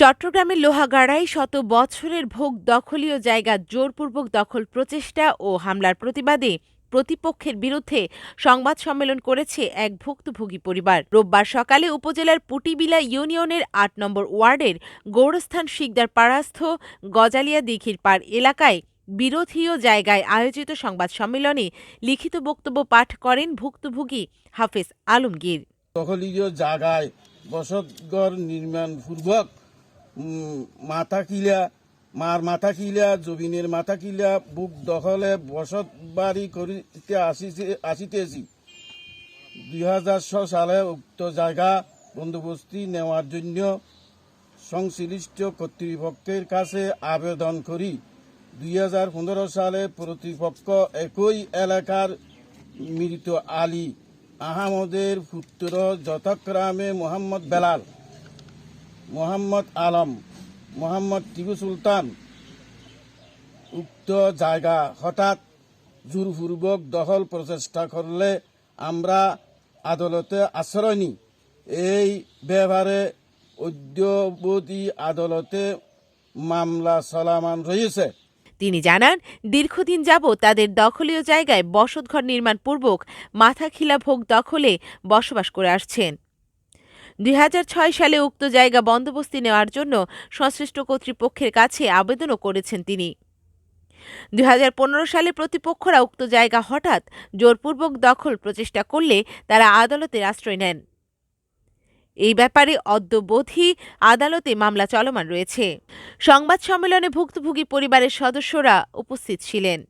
চট্টগ্রামের লোহাগাড়ায় শত বছরের ভোগ দখলীয় জায়গা জোরপূর্বক দখল প্রচেষ্টা ও হামলার প্রতিবাদে প্রতিপক্ষের বিরুদ্ধে সংবাদ সম্মেলন করেছে এক ভুক্তভোগী পরিবার। রোববার সকালে উপজেলার পুটিবিলা ইউনিয়নের আট নম্বর ওয়ার্ডের গৌরস্থান শিকদার পাড়াস্থ গজালিয়া দিঘির পাড় এলাকায় বিরোধীয় জায়গায় আয়োজিত সংবাদ সম্মেলনে লিখিত বক্তব্য পাঠ করেন ভুক্তভোগী হাফেজ আলমগীর। দখলীয় জায়গায় বসতঘর নির্মাণ পূর্বক মাথা কিলা মার মাথা কিলা জমিনের মাথা কিলা বুক দখলে বসত বাড়ি করিতে আসিতেছি। দুই হাজার সালে উক্ত জায়গা বন্দোবস্তি নেওয়ার জন্য সংশ্লিষ্ট কর্তৃপক্ষের কাছে আবেদন করি। দুই হাজার পনেরো সালে প্রতিপক্ষ একই এলাকার মৃত আলী আহমদের পুত্র যথাক্রমে মোহাম্মদ বেলাল। মোহাম্মদ আলম, মোহাম্মদ টিপু সুলতান। উক্ত জায়গা হঠাৎ জোরপূর্বক দখল প্রচেষ্টা করলে আমরা আদালতে আশ্রয় নিই। এই ব্যাপারে অদ্যবধি আদালতে মামলা চলমান রয়েছে। তিনি জানান, দীর্ঘদিন যাবৎ তাদের দখলীয় জায়গায় বসতঘর নির্মাণ পূর্বক মাথাখিলা ভোগ দখলে বসবাস করে আসছেন। দুই হাজার ছয় সালে উক্ত জায়গা বন্দোবস্তি নেওয়ার জন্য সংশ্লিষ্ট কর্তৃপক্ষের কাছে আবেদনও করেছেন তিনি। দুই হাজার পনেরো সালে প্রতিপক্ষরা উক্ত জায়গা হঠাৎ জোরপূর্বক দখল প্রচেষ্টা করলে তারা আদালতের আশ্রয় নেন। এই ব্যাপারে অদ্যবধি আদালতে মামলা চলমান রয়েছে। সংবাদ সম্মেলনে ভুক্তভোগী পরিবারের সদস্যরা উপস্থিত ছিলেন।